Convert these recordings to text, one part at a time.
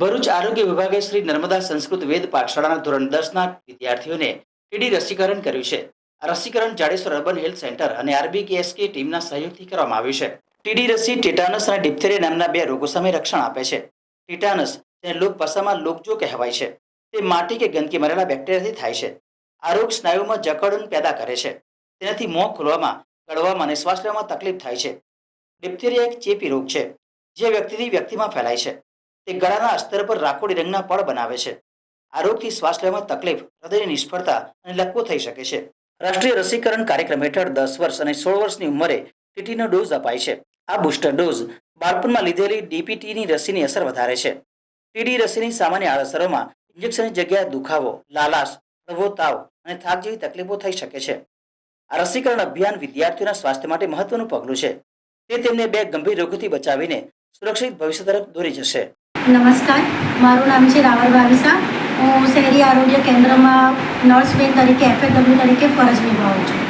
ભરૂચ આરોગ્ય વિભાગે શ્રી નર્મદા સંસ્કૃત વેદ પાઠશાળાના ધોરણ દસના વિદ્યાર્થીઓને ટીડી રસીકરણ કર્યું છે. આ રસીકરણ જાડેશ્વર અર્બન હેલ્થ સેન્ટર અને આરબીકેએસકે ટીમના સહયોગથી કરવામાં આવ્યું છે. ટીડી રસી ટેટાનસ અને ડિપ્થેરિયા નામના બે રોગો સામે રક્ષણ આપે છે. ટેટાનસ તેને લોક ભાષામાં લોકજો કહેવાય છે, તે માટી કે ગંદકી મરેલા બેક્ટેરિયાથી થાય છે. આ રોગ સ્નાયુમાં જકડન પેદા કરે છે. તેનાથી મોં ખોલવામાં, ગળવામાં અને શ્વાસ લેવામાં તકલીફ થાય છે. ડિપ્થેરિયા એક ચેપી રોગ છે, જે વ્યક્તિથી વ્યક્તિમાં ફેલાય છે. તે ગળાના અસ્તર પર રાખોડી રંગના પળ બનાવે છે. આ રોગથી શ્વાસ લેવામાં તકલીફ, હૃદયની નિષ્ફળતા અને લકવો થઈ શકે છે. રાષ્ટ્રીય રસીકરણ કાર્યક્રમ હેઠળ દસ વર્ષ અને સોળ વર્ષની ઉંમરે ટીટીનો ડોઝ અપાય છે. આ બુસ્ટર ડોઝ બાળપણમાં લીધેલી ડીપીટીની રસીની અસર વધારે છે. ટીડી રસીની સામાન્ય આડઅસરોમાં ઇન્જેક્શનની જગ્યાએ દુખાવો, લાલાશ, હળવો તાવ અને થાક જેવી તકલીફો થઈ શકે છે. આ રસીકરણ અભિયાન વિદ્યાર્થીઓના સ્વાસ્થ્ય માટે મહત્વનું પગલું છે. તે તેમને બે ગંભીર રોગોથી બચાવીને સુરક્ષિત ભવિષ્ય તરફ દોરી જશે. નમસ્કાર. મારું નામ છે રાવલ ભાવિસા હું શહેરી આરોગ્ય કેન્દ્રમાં નર્સ બેન તરીકે એફએડબલ્યુ તરીકે ફરજ નિભાવું છું.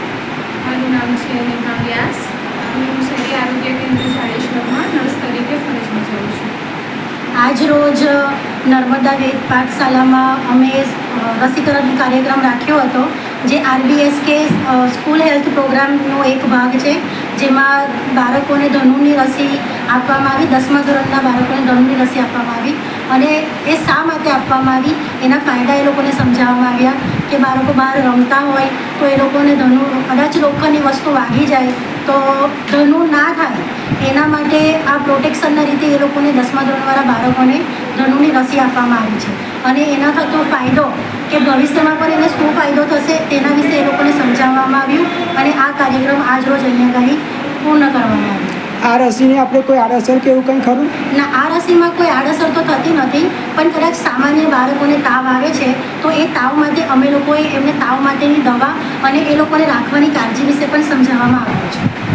મારું નામ છે નેહા વ્યાસ. હું શહેરી આરોગ્ય કેન્દ્ર જાડેશ્વરમાં નર્સ તરીકે ફરજ બજાવું છું. આજ રોજ નર્મદા વેદ પાઠશાલામાં અમે રસીકરણ કાર્યક્રમ રાખ્યો હતો જે આરબીએસકે સ્કૂલ હેલ્થ પ્રોગ્રામનો એક ભાગ છે. જેમાં બાળકોને ધનુની રસી આપવામાં આવી, દસમા ધોરણના બાળકોને ધનુની રસી આપવામાં આવી અને એ શા માટે આપવામાં આવી? એના ફાયદા એ લોકોને સમજાવવામાં આવ્યા કે બાળકો બહાર રમતા હોય તો એ લોકોને ધનુ, કદાચ લોખંડની વસ્તુ વાગી જાય તો ધનુ ના થાય. એના માટે આ પ્રોટેક્શનના રીતે એ લોકોને દસમા ધોરણવાળા બાળકોને ધનુની રસી આપવામાં આવી છે. અને એના થતો ફાયદો કે ભવિષ્યમાં પણ એને શું ફાયદો થશે તેના વિશે એ લોકોને આ કાર્યક્રમ આજ રોજ અહીંયા આગળ પૂર્ણ કરવામાં આવ્યો. આ રસીને આપણે કોઈ આડઅસર કે એવું કંઈ ખરું? ના આ રસીમાં કોઈ આડઅસર તો થતી નથી પણ કદાચ સામાન્ય બાળકોને તાવ આવે છે તો એ તાવ માટે અમે લોકોએ એમને તાવ માટેની દવા અને એ લોકોને રાખવાની કાળજી વિશે પણ સમજાવવામાં આવ્યું છે.